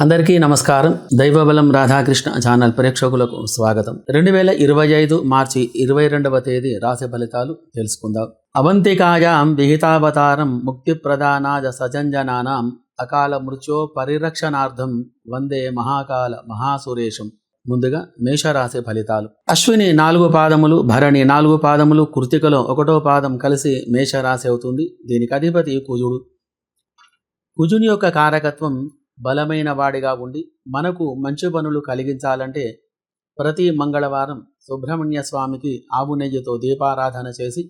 అందరికీ నమస్కారం. దైవబలం రాధాకృష్ణ ఛానల్ ప్రేక్షకులకు స్వాగతం. రెండు వేల ఇరవై ఐదు మార్చి ఇరవై రెండవ తేదీ రాశి ఫలితాలు తెలుసుకుందాం. అవంతికాయాం విహితావతారం ముక్తి ప్రదానాజ సజంజనానాం అకాల మృత్యో పరిరక్షణార్థం వందే మహాకాల మహాసురేషం. ముందుగా మేషరాశి ఫలితాలు. అశ్విని నాలుగు పాదములు భరణి నాలుగు పాదములు కృతికలో ఒకటో పాదం కలిసి మేషరాశి అవుతుంది. దీనికి అధిపతి కుజుడు. కుజుని యొక్క కారకత్వం బలమైన వాడిగా ఉండి మనకు మంచి పనులు కలిగించాలంటే ప్రతి మంగళవారం సుబ్రహ్మణ్య స్వామికి ఆవు నెయ్యితో దీపారాధన చేసి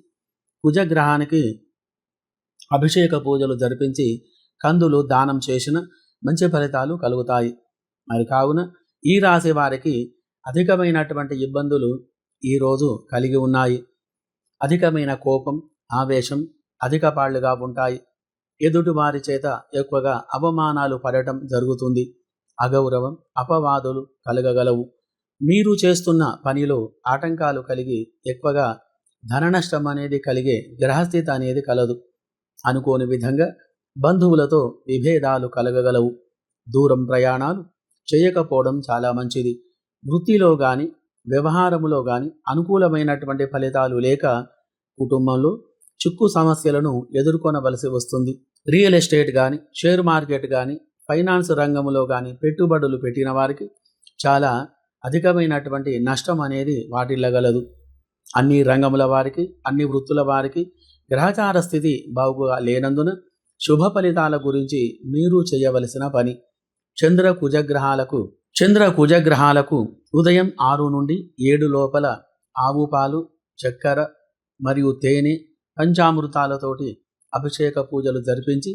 కుజగ్రహానికి అభిషేక పూజలు జరిపించి కందులు దానం చేసిన మంచి ఫలితాలు కలుగుతాయి. మరి కావున ఈ రాశి వారికి అధికమైనటువంటి ఇబ్బందులు ఈరోజు కలిగి ఉన్నాయి. అధికమైన కోపం ఆవేశం అధిక పాళ్ళుగా ఉంటాయి. ఎదుటి వారి చేత ఎక్కువగా అవమానాలు పడటం జరుగుతుంది. అగౌరవం అపవాదులు కలగగలవు. మీరు చేస్తున్న పనిలో ఆటంకాలు కలిగి ఎక్కువగా ధన నష్టం అనేది కలిగే గ్రహస్థితి అనేది కలదు. అనుకోని విధంగా బంధువులతో విభేదాలు కలగగలవు. దూరం ప్రయాణాలు చేయకపోవడం చాలా మంచిది. వృత్తిలో కానీ వ్యవహారములో కానీ అనుకూలమైనటువంటి ఫలితాలు లేక కుటుంబంలో చిక్కు సమస్యలను ఎదుర్కొనవలసి వస్తుంది. రియల్ ఎస్టేట్ కానీ షేర్ మార్కెట్ కానీ ఫైనాన్స్ రంగంలో కానీ పెట్టుబడులు పెట్టిన వారికి చాలా అధికమైనటువంటి నష్టం అనేది వాటిల్లగలదు. అన్ని రంగముల వారికి అన్ని వృత్తుల వారికి గ్రహచార స్థితి బాగుగా లేనందున శుభ ఫలితాల గురించి మీరు చేయవలసిన పని. చంద్ర కుజగ్రహాలకు చంద్ర కుజగ్రహాలకు ఉదయం ఆరు నుండి ఏడు లోపల ఆవు పాలు చక్కెర మరియు తేనె పంచామృతాలతోటి అభిషేక పూజలు జరిపించి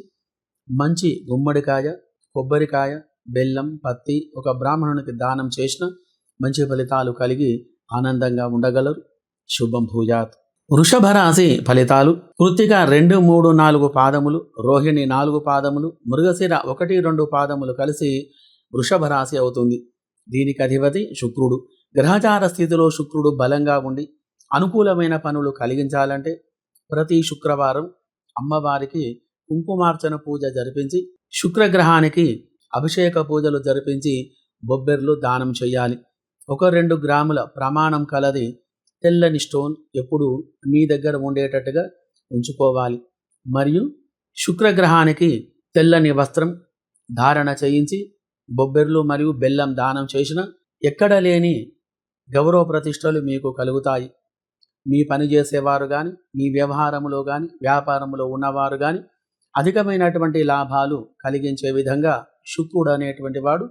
మంచి గుమ్మడికాయ కొబ్బరికాయ బెల్లం పత్తి ఒక బ్రాహ్మణునికి దానం చేసిన మంచి ఫలితాలు కలిగి ఆనందంగా ఉండగలరు. శుభం భూజాత్ వృషభ రాశి ఫలితాలు. కృత్తిక రెండు మూడు నాలుగు పాదములు రోహిణి నాలుగు పాదములు మృగశిర ఒకటి రెండు పాదములు కలిసి వృషభ రాశి అవుతుంది. దీనికి అధిపతి శుక్రుడు. గ్రహచార స్థితిలో శుక్రుడు బలంగా ఉండి అనుకూలమైన పనులు కలిగించాలంటే ప్రతి శుక్రవారం అమ్మవారికి కుంకుమార్చన పూజ జరిపించి శుక్రగ్రహానికి అభిషేక పూజలు జరిపించి బొబ్బెర్లు దానం చేయాలి. ఒక రెండు గ్రాముల ప్రమాణం కలది తెల్లని స్టోన్ ఎప్పుడు మీ దగ్గర ఉండేటట్టుగా ఉంచుకోవాలి. మరియు శుక్రగ్రహానికి తెల్లని వస్త్రం ధారణ చేయించి బొబ్బెర్లు మరియు బెల్లం దానం చేసిన ఎక్కడ లేని గౌరవ ప్రతిష్టలు మీకు కలుగుతాయి. మీ పని చేసేవారు కానీ మీ వ్యవహారంలో కానీ వ్యాపారంలో ఉన్నవారు కానీ అధికమైనటువంటి లాభాలు కలిగించే విధంగా శుక్రుడు అనేటువంటి వాడు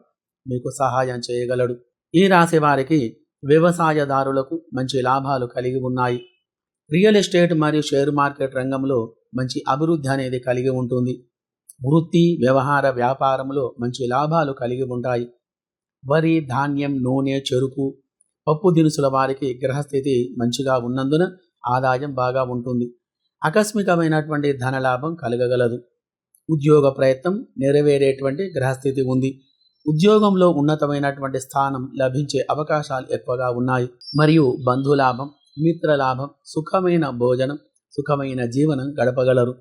మీకు సహాయం చేయగలడు. ఈ రాశి వారికి వ్యవసాయదారులకు మంచి లాభాలు కలిగి ఉన్నాయి. రియల్ ఎస్టేట్ మరియు షేర్ మార్కెట్ రంగంలో మంచి అభివృద్ధి అనేది కలిగి ఉంటుంది. వృత్తి వ్యవహార వ్యాపారంలో మంచి లాభాలు కలిగి ఉంటాయి. వరి ధాన్యం నూనె చెరుకు పప్పు దినుసుల వారికి గ్రహస్థితి మంచిగా ఉన్నందున ఆదాయం బాగా ఉంటుంది. ఆకస్మికమైనటువంటి ధనలాభం కలగగలదు. ఉద్యోగ ప్రయత్నం నెరవేరేటువంటి గ్రహస్థితి ఉంది. ఉద్యోగంలో ఉన్నతమైనటువంటి స్థానం లభించే అవకాశాలు ఎక్కువగా ఉన్నాయి. మరియు బంధులాభం మిత్రలాభం సుఖమైన భోజనం సుఖమైన జీవనం గడపగలరు.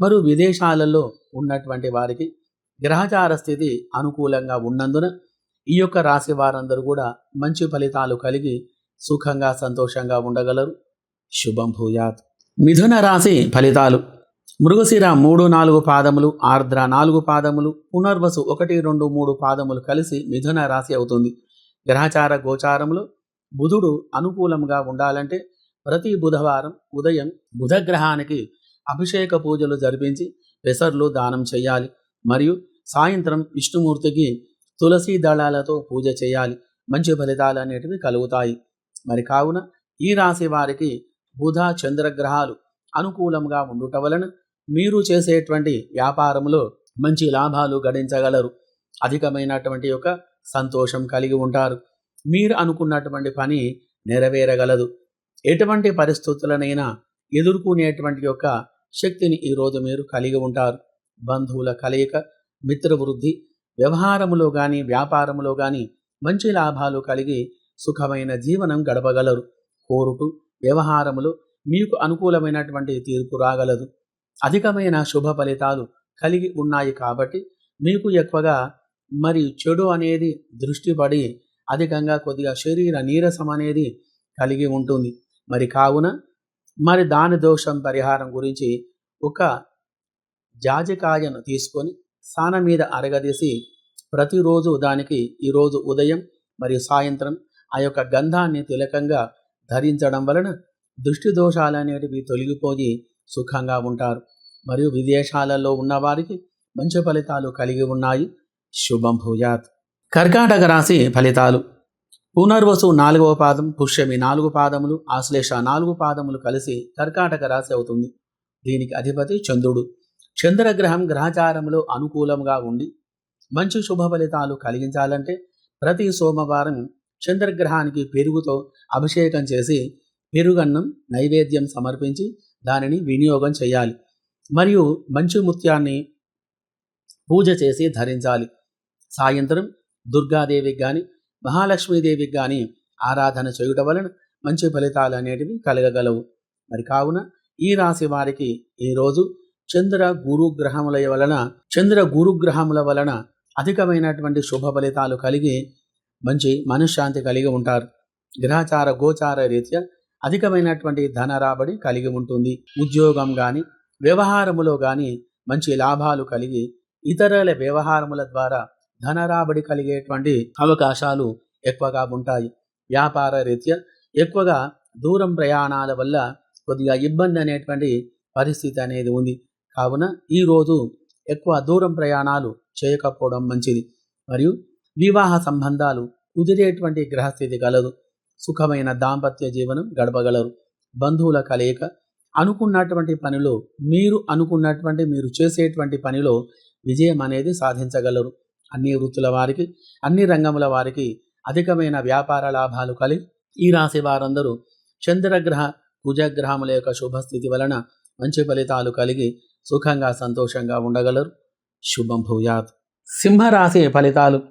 మరియు విదేశాలలో ఉన్నటువంటి వారికి గ్రహచార స్థితి అనుకూలంగా ఉన్నందున ఈ యొక్క రాశి వారందరూ కూడా మంచి ఫలితాలు కలిగి సుఖంగా సంతోషంగా ఉండగలరు. శుభం భూయాత్. మిథున రాశి ఫలితాలు. మృగశిర మూడు నాలుగు పాదములు ఆర్ద్ర నాలుగు పాదములు పునర్వసు ఒకటి రెండు మూడు పాదములు కలిసి మిథున రాశి అవుతుంది. గ్రహచార గోచారములు బుధుడు అనుకూలంగా ఉండాలంటే ప్రతి బుధవారం ఉదయం బుధగ్రహానికి అభిషేక పూజలు జరిపించి పెసర్లు దానం చేయాలి. మరియు సాయంత్రం విష్ణుమూర్తికి తులసి దళాలతో పూజ చేయాలి. మంచి ఫలితాలు అనేటివి కలుగుతాయి. మరి కావున ఈ రాశి వారికి బుధ చంద్రగ్రహాలు అనుకూలంగా ఉండుట వలన మీరు చేసేటువంటి వ్యాపారంలో మంచి లాభాలు గడించగలరు. అధికమైనటువంటి యొక్క సంతోషం కలిగి ఉంటారు. మీరు అనుకున్నటువంటి పని నెరవేరగలదు. ఎటువంటి పరిస్థితులనైనా ఎదుర్కొనేటువంటి యొక్క శక్తిని ఈరోజు మీరు కలిగి ఉంటారు. బంధువుల కలయిక మిత్రవృద్ధి వ్యవహారములో కానీ వ్యాపారములో కానీ మంచి లాభాలు కలిగి సుఖమైన జీవనం గడపగలరు. కోరుటు వ్యవహారములు మీకు అనుకూలమైనటువంటి తీర్పు రాగలదు. అధికమైన శుభ ఫలితాలు కలిగి ఉన్నాయి కాబట్టి మీకు ఎక్కువగా మరి చెడు అనేది దృష్టి పడి అధికంగా కొద్దిగా శరీర నీరసం అనేది కలిగి ఉంటుంది. మరి కావున మరి దాని దోషం పరిహారం గురించి ఒక జాజికాయను తీసుకొని సాన మీద అరగదీసి ప్రతిరోజు దానికి ఈరోజు ఉదయం మరియు సాయంత్రం ఆ యొక్క గంధాన్ని తిలకంగా ధరించడం వలన దృష్టి దోషాలు అనేటివి తొలగిపోయి సుఖంగా ఉంటారు. మరియు విదేశాలలో ఉన్నవారికి మంచి ఫలితాలు కలిగి ఉన్నాయి. శుభం భూయాత్. కర్కాటక రాశి ఫలితాలు. పునర్వసు నాలుగవ పాదం పుష్యమి నాలుగు పాదములు ఆశ్లేష నాలుగు పాదములు కలిసి కర్కాటక రాశి అవుతుంది. దీనికి అధిపతి చంద్రుడు. చంద్రగ్రహం గ్రహచారంలో అనుకూలంగా ఉండి మంచి శుభ ఫలితాలు కలిగించాలంటే ప్రతి సోమవారం చంద్రగ్రహానికి పెరుగుతో అభిషేకం చేసి పెరుగన్నం నైవేద్యం సమర్పించి దానిని వినియోగం చేయాలి. మరియు మంచి ముత్యాన్ని పూజ చేసి ధరించాలి. సాయంత్రం దుర్గాదేవికి కానీ మహాలక్ష్మీదేవికి కానీ ఆరాధన చేయుట వలన మంచి ఫలితాలు అనేటివి కలగగలవు. మరి కావున ఈ రాశి వారికి ఈరోజు చంద్ర గురుగ్రహముల వలన చంద్ర గురుగ్రహముల వలన అధికమైనటువంటి శుభ ఫలితాలు కలిగి మంచి మనశ్శాంతి కలిగి ఉంటారు. గ్రహచార గోచార రీత్యా అధికమైనటువంటి ధన రాబడి కలిగి ఉంటుంది. ఉద్యోగం కానీ వ్యవహారములో కానీ మంచి లాభాలు కలిగి ఇతరుల వ్యవహారముల ద్వారా ధన రాబడి కలిగేటువంటి అవకాశాలు ఎక్కువగా ఉంటాయి. వ్యాపార రీత్యా ఎక్కువగా దూరం ప్రయాణాల వల్ల కొద్దిగా ఇబ్బంది అనేటువంటి పరిస్థితి అనేది ఉంది. కావున ఈరోజు ఎక్కువ దూరం ప్రయాణాలు చేయకపోవడం మంచిది. మరియు వివాహ సంబంధాలు కుదిరేటువంటి గ్రహస్థితి కలదు. సుఖమైన దాంపత్య జీవనం గడపగలరు. బంధువుల కలయిక అనుకున్నటువంటి పనిలో మీరు అనుకున్నటువంటి మీరు చేసేటువంటి పనిలో విజయం అనేది సాధించగలరు. అన్ని వృత్తుల వారికి అన్ని రంగముల వారికి అధికమైన వ్యాపార లాభాలు కలిగి ఈ రాశి వారందరూ చంద్రగ్రహ కుజగ్రహముల యొక్క శుభస్థితి వలన మంచి ఫలితాలు కలిగి సుఖంగా సంతోషంగా ఉండగలరు. శుభం భూయాత్. సింహరాశి ఫలితాలు.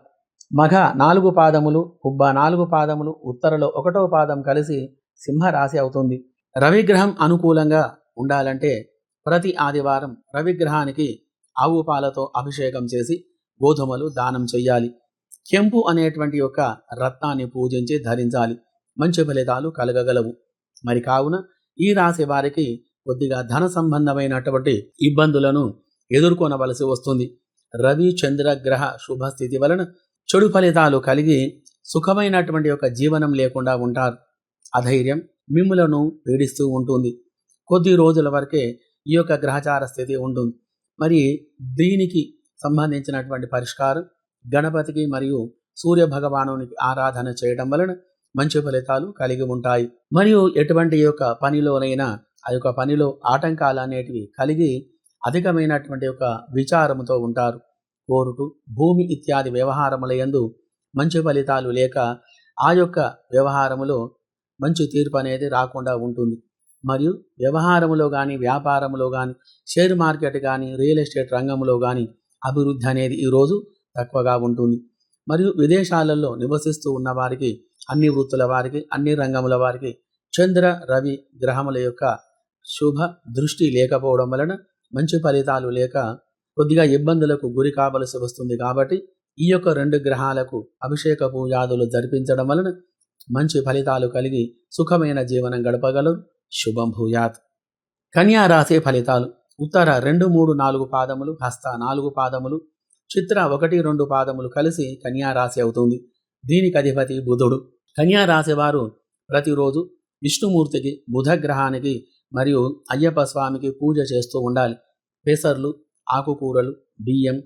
మఘ నాలుగు పాదములు ఉబ్బ నాలుగు పాదములు ఉత్తరలో ఒకటో పాదం కలిసి సింహరాశి అవుతుంది. రవిగ్రహం అనుకూలంగా ఉండాలంటే ప్రతి ఆదివారం రవిగ్రహానికి ఆవు పాలతో అభిషేకం చేసి గోధుమలు దానం చెయ్యాలి. కెంపు అనేటువంటి యొక్క రత్నాన్ని పూజించి ధరించాలి. మంచి ఫలితాలు కలగగలవు. మరి కావున ఈ రాశి వారికి కొద్దిగా ధన సంబంధమైనటువంటి ఇబ్బందులను ఎదుర్కొనవలసి వస్తుంది. రవి చంద్ర గ్రహ శుభస్థితి వలన చెడు ఫలితాలు కలిగి సుఖమైనటువంటి ఒక జీవనం లేకుండా ఉంటారు. అధైర్యం మిమ్ములను పీడిస్తూ ఉంటుంది. కొద్ది రోజుల వరకే ఈ యొక్క గ్రహచార స్థితి ఉంటుంది. మరి దీనికి సంబంధించినటువంటి పరిష్కారం గణపతికి మరియు సూర్య భగవానునికి ఆరాధన చేయడం వలన మంచి ఫలితాలు కలిగి ఉంటాయి. మరియు ఎటువంటి యొక్క పనిలోనైనా ఆ యొక్క పనిలో ఆటంకాలు అనేటివి కలిగి అధికమైనటువంటి యొక్క విచారముతో ఉంటారు. కోరుటు భూమి ఇత్యాది వ్యవహారముల యందు మంచి ఫలితాలు లేక ఆ యొక్క వ్యవహారములో మంచి తీర్పు అనేది రాకుండా ఉంటుంది. మరియు వ్యవహారములో కానీ వ్యాపారములో కానీ షేర్ మార్కెట్ కానీ రియల్ ఎస్టేట్ రంగంలో కానీ అభివృద్ధి అనేది ఈరోజు తక్కువగా ఉంటుంది. మరియు విదేశాలలో నివసిస్తూ ఉన్న వారికి అన్ని వృత్తుల వారికి అన్ని రంగముల వారికి చంద్ర రవి గ్రహముల యొక్క శుభ దృష్టి లేకపోవడం వలన మంచి ఫలితాలు లేక కొద్దిగా ఇబ్బందులకు గురి కావలసి వస్తుంది కాబట్టి ఈ యొక్క రెండు గ్రహాలకు అభిషేక పూజాదులు జరిపించడం వలన మంచి ఫలితాలు కలిగి సుఖమైన జీవనం గడపగలరు. శుభం భూయాత్. కన్యా రాశి ఫలితాలు. ఉత్తర రెండు మూడు నాలుగు పాదములు హస్త నాలుగు పాదములు చిత్ర ఒకటి రెండు పాదములు కలిసి కన్యా రాశి అవుతుంది. దీనికి అధిపతి బుధుడు. కన్యా రాశి వారు ప్రతిరోజు విష్ణుమూర్తికి బుధగ్రహానికి మరియు అయ్యప్ప స్వామికి పూజ చేస్తూ ఉండాలి. పెసర్లు ఆకుకూరలు బియ్యం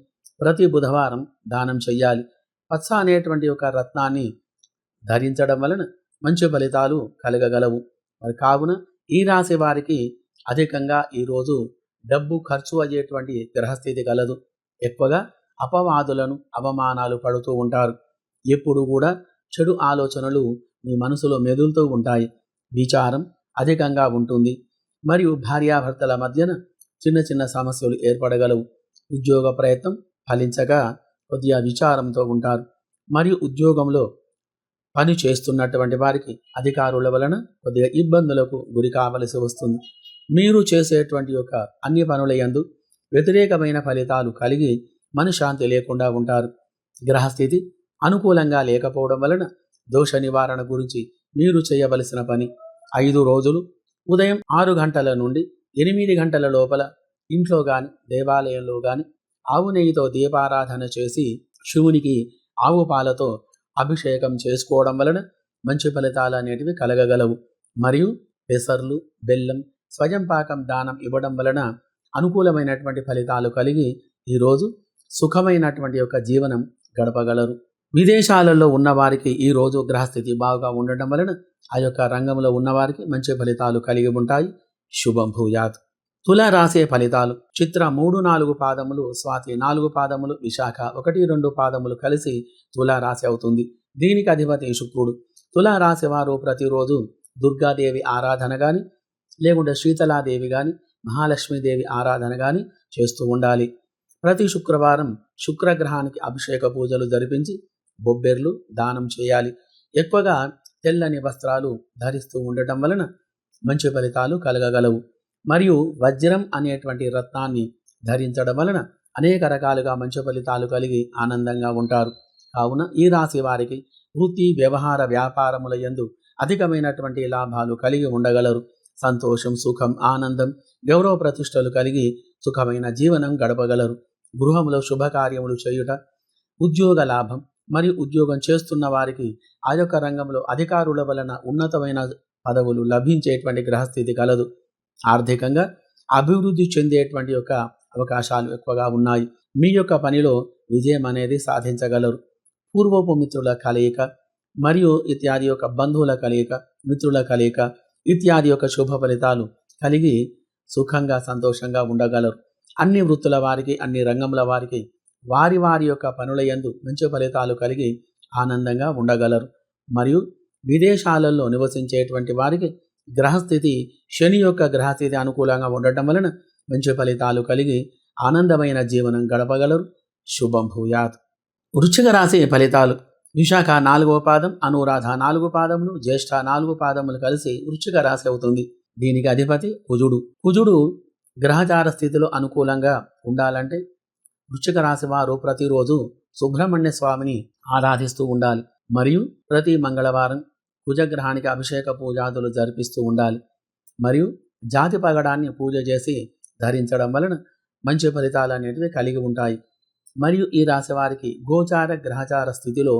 ప్రతి బుధవారం దానం చెయ్యాలి. పచ్చ అనేటువంటి ఒక రత్నాన్ని ధరించడం వలన మంచి ఫలితాలు కలగగలవు. మరి కావున ఈ రాశి వారికి అధికంగా ఈరోజు డబ్బు ఖర్చు అయ్యేటువంటి గ్రహస్థితి కలదు. ఎక్కువగా అపవాదులను అవమానాలు పడుతూ ఉంటారు. ఎప్పుడు కూడా చెడు ఆలోచనలు మీ మనసులో మెదులుతూ ఉంటాయి. విచారం అధికంగా ఉంటుంది. మరియు భార్యాభర్తల మధ్యన చిన్న చిన్న సమస్యలు ఏర్పడగలవు. ఉద్యోగ ప్రయత్నం ఫలించగా కొద్దిగా విచారంతో ఉంటారు. మరియు ఉద్యోగంలో పని చేస్తున్నటువంటి వారికి అధికారుల వలన కొద్దిగా ఇబ్బందులకు గురి కావలసి వస్తుంది. మీరు చేసేటువంటి యొక్క అన్ని పనుల యందు వ్యతిరేకమైన ఫలితాలు కలిగి మనశ్శాంతి లేకుండా ఉంటారు. గ్రహస్థితి అనుకూలంగా లేకపోవడం వలన దోష నివారణ గురించి మీరు చేయవలసిన పని ఐదు రోజులు ఉదయం ఆరు గంటల నుండి ఎనిమిది గంటల లోపల ఇంట్లో కానీ దేవాలయంలో కానీ ఆవు నెయ్యితో దీపారాధన చేసి శివునికి ఆవు పాలతో అభిషేకం చేసుకోవడం వలన మంచి ఫలితాలు అనేటివి కలగగలవు. మరియు పెసర్లు బెల్లం స్వయం పాకం దానం ఇవ్వడం వలన అనుకూలమైనటువంటి ఫలితాలు కలిగి ఈరోజు సుఖమైనటువంటి యొక్క జీవనం గడపగలరు. విదేశాలలో ఉన్నవారికి ఈ రోజు గ్రహస్థితి బాగా ఉండటం వలన ఆ యొక్క రంగంలో ఉన్నవారికి మంచి ఫలితాలు కలిగి ఉంటాయి. శుభం భూయాత్. తుల రాసే ఫలితాలు. చిత్ర మూడు నాలుగు పాదములు స్వాతి నాలుగు పాదములు విశాఖ ఒకటి రెండు పాదములు కలిసి తుల రాశి అవుతుంది. దీనికి అధిపతి శుక్రుడు. తుల రాశి వారు ప్రతిరోజు దుర్గాదేవి ఆరాధన గాని లేకుంటే శీతలాదేవి గాని మహాలక్ష్మీదేవి ఆరాధన గాని చేస్తూ ఉండాలి. ప్రతి శుక్రవారం శుక్రగ్రహానికి అభిషేక పూజలు జరిపించి బొబ్బెర్లు దానం చేయాలి. ఎక్కువగా తెల్లని వస్త్రాలు ధరిస్తూ ఉండటం వలన మంచి ఫలితాలు కలగగలవు. మరియు వజ్రం అనేటువంటి రత్నాన్ని ధరించడం వలన అనేక రకాలుగా మంచి ఫలితాలు కలిగి ఆనందంగా ఉంటారు. కావున ఈ రాశి వారికి వృత్తి వ్యవహార వ్యాపారముల యందు అధికమైనటువంటి లాభాలు కలిగి ఉండగలరు. సంతోషం సుఖం ఆనందం గౌరవ ప్రతిష్టలు కలిగి సుఖమైన జీవనం గడపగలరు. గృహంలో శుభకార్యములు చేయుట ఉద్యోగ లాభం మరియు ఉద్యోగం చేస్తున్న వారికి ఆ యొక్క రంగంలో అధికారుల వలన ఉన్నతమైన పదవులు లభించేటువంటి గ్రహస్థితి కలదు. ఆర్థికంగా అభివృద్ధి చెందేటువంటి యొక్క అవకాశాలు ఎక్కువగా ఉన్నాయి. మీ యొక్క పనిలో విజయం అనేది సాధించగలరు. పూర్వపు మిత్రుల కలయిక మరియు ఇత్యాది యొక్క బంధువుల కలయిక మిత్రుల కలయిక ఇత్యాది యొక్క శుభ ఫలితాలు కలిగి సుఖంగా సంతోషంగా ఉండగలరు. అన్ని వృత్తుల వారికి అన్ని రంగముల వారికి వారి వారి యొక్క పనుల యందు మంచి ఫలితాలు కలిగి ఆనందంగా ఉండగలరు. మరియు విదేశాలలో నివసించేటువంటి వారికి గ్రహస్థితి శని యొక్క గ్రహస్థితి అనుకూలంగా ఉండటం వలన మంచి ఫలితాలు కలిగి ఆనందమైన జీవనం గడపగలరు. శుభం భూయాత్. వృశ్చిక రాశి ఫలితాలు. విశాఖ నాలుగవ పాదం అనురాధ నాలుగు పాదములు జ్యేష్ఠ నాలుగు పాదములు కలిసి వృశ్చిక రాశి అవుతుంది. దీనికి అధిపతి కుజుడు. కుజుడు గ్రహచార స్థితిలో అనుకూలంగా ఉండాలంటే వృశ్చిక రాశి వారు ప్రతిరోజు సుబ్రహ్మణ్య స్వామిని ఆరాధిస్తూ ఉండాలి. మరియు ప్రతి మంగళవారం కుజగ్రహానికి అభిషేక పూజాదులు జరిపిస్తూ ఉండాలి. మరియు జాతి పగడాన్ని పూజ చేసి ధరించడం వలన మంచి ఫలితాలు అనేటివి కలిగి ఉంటాయి. మరియు ఈ రాశి వారికి గోచార గ్రహచార స్థితిలో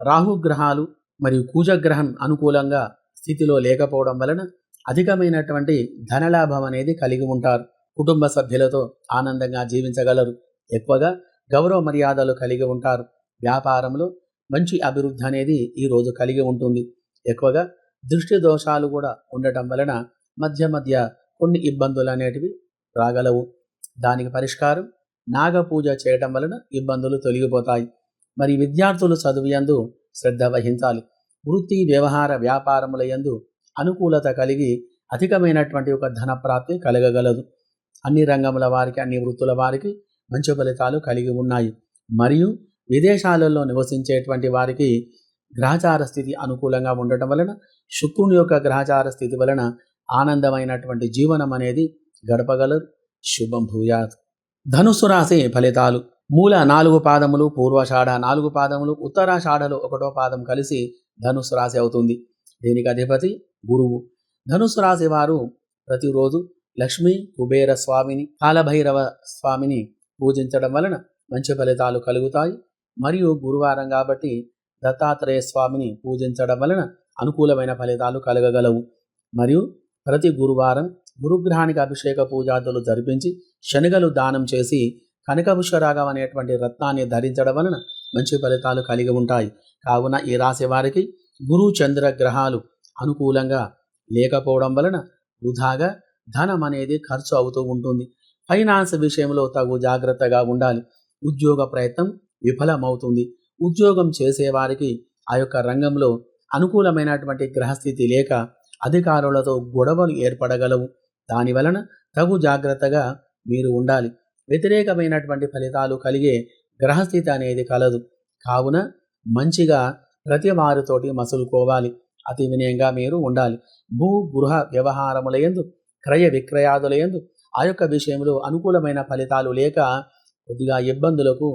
రాహుగ్రహాలు మరియు కూజగ్రహం అనుకూలంగా స్థితిలో లేకపోవడం వలన అధికమైనటువంటి ధనలాభం అనేది కలిగి ఉంటారు. కుటుంబ సభ్యులతో ఆనందంగా జీవించగలరు. ఎక్కువగా గౌరవ మర్యాదలు కలిగి ఉంటారు. వ్యాపారంలో మంచి అభివృద్ధి అనేది ఈ రోజు కలిగి ఉంటుంది. ఎక్కువగా దృష్టి దోషాలు కూడా ఉండటం వలన మధ్య మధ్య కొన్ని ఇబ్బందులు అనేటివి రాగలవు. దానికి పరిష్కారం నాగ పూజ చేయటం వలన ఇబ్బందులు తొలగిపోతాయి. మరి విద్యార్థులు చదువుయందు శ్రద్ధ వహించాలి. వృత్తి వ్యవహార వ్యాపారముల యందు అనుకూలత కలిగి అధికమైనటువంటి ఒక ధన ప్రాప్తి కలగగలదు. అన్ని రంగముల వారికి అన్ని వృత్తుల వారికి మంచి ఫలితాలు కలిగి ఉన్నాయి. మరియు విదేశాలలో నివసించేటువంటి వారికి గ్రహచార స్థితి అనుకూలంగా ఉండటం వలన శుక్రుని యొక్క గ్రహచార స్థితి వలన ఆనందమైనటువంటి జీవనం అనేది గడపగలరు. శుభం భూయాత్. ధనుస్సు రాశి ఫలితాలు. మూల నాలుగు పాదములు పూర్వషాఢ నాలుగు పాదములు ఉత్తరాషాఢలో ఒకటో పాదం కలిసి ధనుసు రాశి అవుతుంది. దీనికి అధిపతి? గురువు. ధనుసు రాశి వారు ప్రతిరోజు లక్ష్మీ కుబేర స్వామిని కాలభైరవ స్వామిని పూజించడం వలన మంచి ఫలితాలు కలుగుతాయి. మరియు గురువారం కాబట్టి దత్తాత్రేయ స్వామిని పూజించడం వలన అనుకూలమైన ఫలితాలు కలగగలవు. మరియు ప్రతి గురువారం గురుగ్రహానికి అభిషేక పూజాదులు జరిపించి శనగలు దానం చేసి కనకపుష్కరాగం అనేటువంటి రత్నాన్ని ధరించడం వలన మంచి ఫలితాలు కలిగి ఉంటాయి. కావున ఈ రాశి వారికి గురు చంద్ర గ్రహాలు అనుకూలంగా లేకపోవడం వలన వృధాగా ధనం అనేది ఖర్చు అవుతూ ఉంటుంది. ఫైనాన్స్ విషయంలో తగు జాగ్రత్తగా ఉండాలి. ఉద్యోగ ప్రయత్నం విఫలమవుతుంది. ఉద్యోగం చేసేవారికి ఆ యొక్క రంగంలో అనుకూలమైనటువంటి గ్రహస్థితి లేక అధికారులతో గొడవలు ఏర్పడగలవు. దాని వలన తగు జాగ్రత్తగా మీరు ఉండాలి. వ్యతిరేకమైనటువంటి ఫలితాలు కలిగే గ్రహస్థితి అనేది కలదు. కావున మంచిగా ప్రతి వారితోటి మసులుకోవాలి. అతి వినయంగా మీరు ఉండాలి. భూ గృహ వ్యవహారముల యందు క్రయ విక్రయాదుల యందు ఆ యొక్క విషయంలో అనుకూలమైన ఫలితాలు లేక కొద్దిగా ఇబ్బందులకు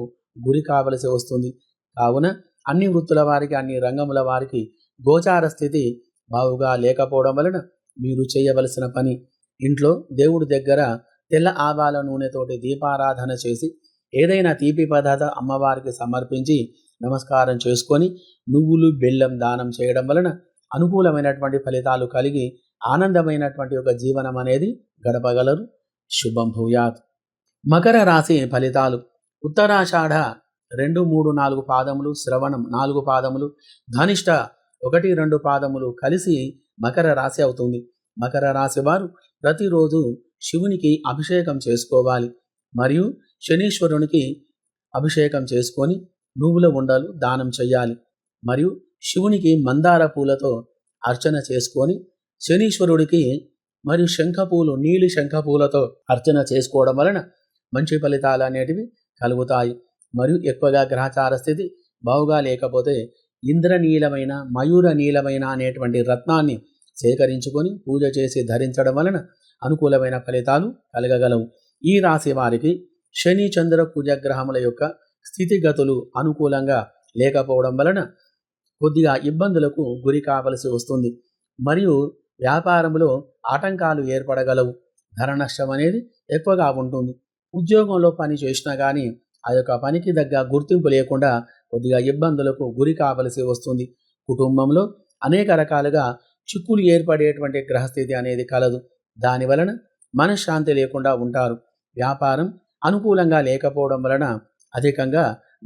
గురి కావలసి వస్తుంది. కావున అన్ని వృత్తుల వారికి అన్ని రంగముల వారికి గోచార స్థితి బావుగా లేకపోవడం వలన మీరు చేయవలసిన పని ఇంట్లో దేవుడి దగ్గర తెల్ల ఆవాల నూనెతోటి దీపారాధన చేసి ఏదైనా తీపి పదార్థ అమ్మవారికి సమర్పించి నమస్కారం చేసుకొని నువ్వులు బెల్లం దానం చేయడం వలన అనుకూలమైనటువంటి ఫలితాలు కలిగి ఆనందమైనటువంటి ఒక జీవనం అనేది గడపగలరు. శుభం భూయాత్. మకర రాశి ఫలితాలు. ఉత్తరాషాఢ రెండు మూడు నాలుగు పాదములు శ్రవణం నాలుగు పాదములు ధనిష్ట ఒకటి రెండు పాదములు కలిసి మకర రాశి అవుతుంది. మకర రాశి వారు ప్రతిరోజు శివునికి అభిషేకం చేసుకోవాలి. మరియు శనీశ్వరునికి అభిషేకం చేసుకొని నువ్వుల ఉండలు దానం చేయాలి. మరియు శివునికి మందార పూలతో అర్చన చేసుకొని శనీశ్వరుడికి మరియు శంఖపూలు నీలి శంఖపూలతో అర్చన చేసుకోవడం వలన మంచి ఫలితాలు అనేటివి కలుగుతాయి. మరియు ఎక్కువగా గ్రహచార స్థితి బావుగా లేకపోతే ఇంద్రనీలమైన మయూర నీలమైన అనేటువంటి రత్నాన్ని సేకరించుకొని పూజ చేసి ధరించడం వలన అనుకూలమైన ఫలితాలు కలగగలవు. ఈ రాశి వారికి శని చంద్ర కుజగ్రహముల యొక్క స్థితిగతులు అనుకూలంగా లేకపోవడం వలన కొద్దిగా ఇబ్బందులకు గురి కావలసి వస్తుంది. మరియు వ్యాపారంలో ఆటంకాలు ఏర్పడగలవు. ధర నష్టం అనేది ఎక్కువగా ఉంటుంది. ఉద్యోగంలో పని చేసినా కానీ ఆ యొక్క పనికి తగ్గ గుర్తింపు లేకుండా కొద్దిగా ఇబ్బందులకు గురి కావలసి వస్తుంది. కుటుంబంలో అనేక రకాలుగా చిక్కులు ఏర్పడేటువంటి గ్రహస్థితి అనేది కలదు. దాని వలన మనశ్శాంతి లేకుండా ఉంటారు. వ్యాపారం అనుకూలంగా లేకపోవడం వలన అధికంగా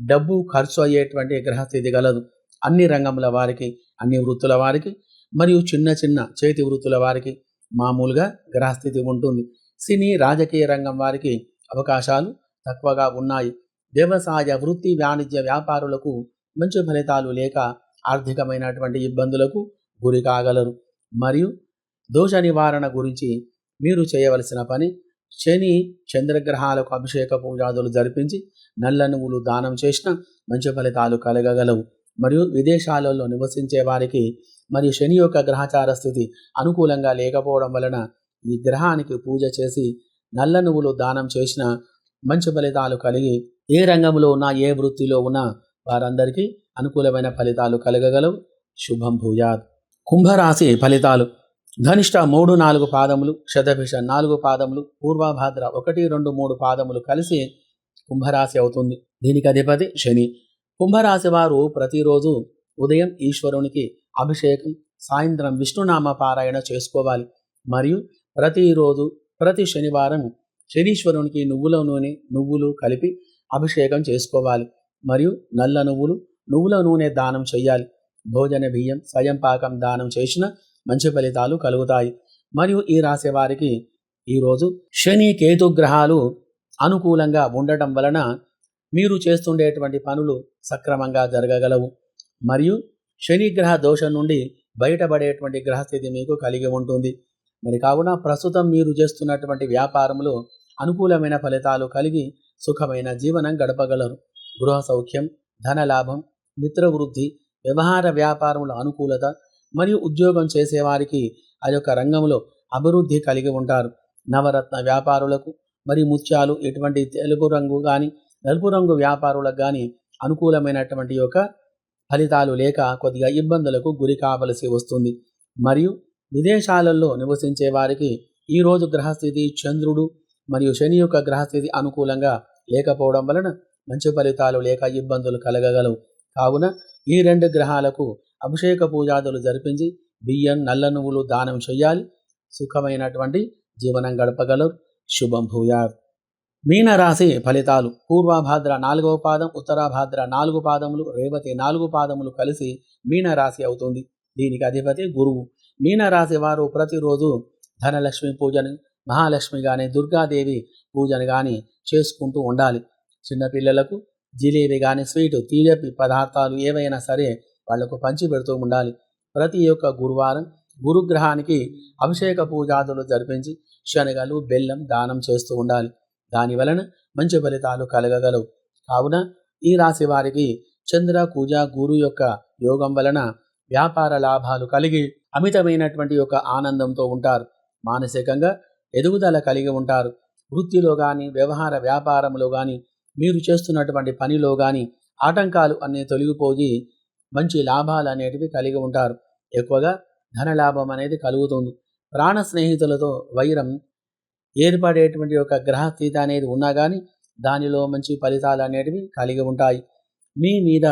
డబ్బు ఖర్చు అయ్యేటువంటి గ్రహస్థితి కలదు. అన్ని రంగముల వారికి అన్ని వృత్తుల వారికి మరియు చిన్న చిన్న చేతి వృత్తుల వారికి మామూలుగా గ్రహస్థితి ఉంటుంది. సినీ రాజకీయ రంగం వారికి అవకాశాలు తక్కువగా ఉన్నాయి. వ్యవసాయ వృత్తి వాణిజ్య వ్యాపారులకు మంచి ఫలితాలు లేక ఆర్థికమైనటువంటి ఇబ్బందులకు గురి కాగలరు. మరియు దోష నివారణ గురించి మీరు చేయవలసిన పని శని చంద్రగ్రహాలకు అభిషేక పూజాదులు జరిపించి నల్ల నువ్వులు దానం చేసిన మంచి ఫలితాలు కలగగలవు. మరియు విదేశాలలో నివసించే వారికి మరియు శని యొక్క గ్రహచార స్థితి అనుకూలంగా లేకపోవడం వలన ఈ గ్రహానికి పూజ చేసి నల్ల నువ్వులు దానం చేసిన మంచి ఫలితాలు కలిగి ఏ రంగంలో ఉన్నా ఏ వృత్తిలో ఉన్నా వారందరికీ అనుకూలమైన ఫలితాలు కలగగలవు. శుభం భూయాత్. కుంభరాశి ఫలితాలు. ధనిష్ట మూడు నాలుగు పాదములు శతభిష నాలుగు పాదములు పూర్వభాద్ర ఒకటి రెండు మూడు పాదములు కలిసి కుంభరాశి అవుతుంది. దీనికి అధిపతి శని. కుంభరాశి వారు ప్రతిరోజు ఉదయం ఈశ్వరునికి అభిషేకం సాయంత్రం విష్ణునామ పారాయణ చేసుకోవాలి. మరియు ప్రతిరోజు ప్రతి శనివారం శనీశ్వరునికి నువ్వుల నూనె నువ్వులు కలిపి అభిషేకం చేసుకోవాలి. మరియు నల్ల నువ్వులు నువ్వుల నూనె దానం చేయాలి. భోజన బియ్యం స్వయం పాకం దానం చేసిన మంచి ఫలితాలు కలుగుతాయి. మరియు ఈ రాశి వారికి ఈరోజు శని కేతు గ్రహాలు అనుకూలంగా ఉండటం వలన మీరు చేస్తుండేటువంటి పనులు సక్రమంగా జరగగలవు. మరియు శనిగ్రహ దోషం నుండి బయటపడేటువంటి గ్రహస్థితి మీకు కలిగి ఉంటుంది. మరి కావున ప్రస్తుతం మీరు చేస్తున్నటువంటి వ్యాపారంలో అనుకూలమైన ఫలితాలు కలిగి సుఖమైన జీవనం గడపగలరు. గృహ సౌఖ్యం ధన లాభం మిత్రవృద్ధి వ్యవహార వ్యాపారంలో అనుకూలత మరియు ఉద్యోగం చేసేవారికి ఆ యొక్క రంగంలో అభివృద్ధి కలిగి ఉంటారు. నవరత్న వ్యాపారులకు మరియు ముత్యాలు ఎటువంటి తెలుపు రంగు కానీ నలుపు రంగు వ్యాపారులకు కానీ అనుకూలమైనటువంటి యొక్క ఫలితాలు లేక కొద్దిగా ఇబ్బందులకు గురి కావలసి వస్తుంది. మరియు విదేశాలలో నివసించే వారికి ఈరోజు గ్రహస్థితి చంద్రుడు మరియు శని యొక్క గ్రహస్థితి అనుకూలంగా లేకపోవడం వలన మంచి ఫలితాలు లేక ఇబ్బందులు కలగగలవు. కావున ఈ రెండు గ్రహాలకు అభిషేక పూజాదులు జరిపించి బియ్యం నల్ల నువ్వులు దానం చేయాలి. సుఖమైనటువంటి జీవనం గడపగలరు. శుభం భూయాత్. మీనరాశి ఫలితాలు. పూర్వభాద్ర నాలుగవ పాదం ఉత్తరాభాద్ర నాలుగు పాదములు రేవతి నాలుగు పాదములు కలిసి మీనరాశి అవుతుంది. దీనికి అధిపతి గురువు. మీనరాశి వారు ప్రతిరోజు ధనలక్ష్మి పూజను మహాలక్ష్మి కానీ దుర్గాదేవి పూజను కానీ చేసుకుంటూ ఉండాలి. చిన్నపిల్లలకు జిలేబీ కానీ స్వీటు తీయపి పదార్థాలు ఏవైనా సరే వాళ్ళకు పంచి పెడుతూ ఉండాలి. ప్రతి ఒక్క గురువారం గురుగ్రహానికి అభిషేక పూజాదులు జరిపించి శనగలు బెల్లం దానం చేస్తూ ఉండాలి. దాని వలన మంచి ఫలితాలు కలగగలవు. కావున ఈ రాశి వారికి చంద్ర కూజ గురు యొక్క యోగం వలన వ్యాపార లాభాలు కలిగి అమితమైనటువంటి యొక్క ఆనందంతో ఉంటారు. మానసికంగా ఎదుగుదల కలిగి ఉంటారు. వృత్తిలో కానీ వ్యవహార వ్యాపారంలో కానీ మీరు చేస్తున్నటువంటి పనిలో కానీ ఆటంకాలు అన్నీ తొలగిపోయి మంచి లాభాలు అనేటివి కలిగి ఉంటారు. ఎక్కువగా ధన లాభం అనేది కలుగుతుంది. ప్రాణ స్నేహితులతో వైరం ఏర్పడేటువంటి ఒక గ్రహస్థితి అనేది ఉన్నా కానీ దానిలో మంచి ఫలితాలు అనేటివి కలిగి ఉంటాయి. మీ మీద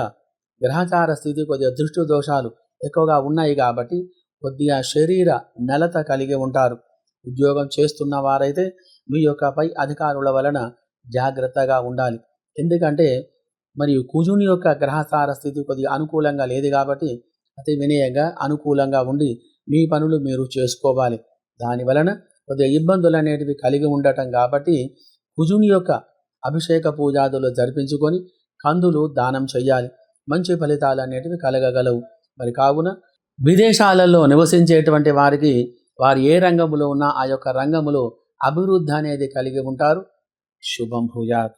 గ్రహచార స్థితి కొద్దిగా దృష్టి దోషాలు ఎక్కువగా ఉన్నాయి కాబట్టి కొద్దిగా శరీర నలత కలిగి ఉంటారు. ఉద్యోగం చేస్తున్న వారైతే మీ యొక్క పై అధికారుల వలన జాగ్రత్తగా ఉండాలి. ఎందుకంటే మరియు కుజుని యొక్క గ్రహచార స్థితి కొద్దిగా అనుకూలంగా లేదు కాబట్టి అతి వినయంగా అనుకూలంగా ఉండి మీ పనులు మీరు చేసుకోవాలి. దాని వలన కొద్దిగా ఇబ్బందులు అనేటివి కలిగి ఉండటం కాబట్టి కుజుని యొక్క అభిషేక పూజాదులు జరిపించుకొని కందులు దానం చేయాలి మంచి ఫలితాలు అనేటివి కలగగలవు. మరి కావున విదేశాలలో నివసించేటువంటి వారికి వారు ఏ రంగములో ఉన్నా ఆ యొక్క రంగములో అభివృద్ధి అనేది కలిగి ఉంటారు. శుభం భూయాత్.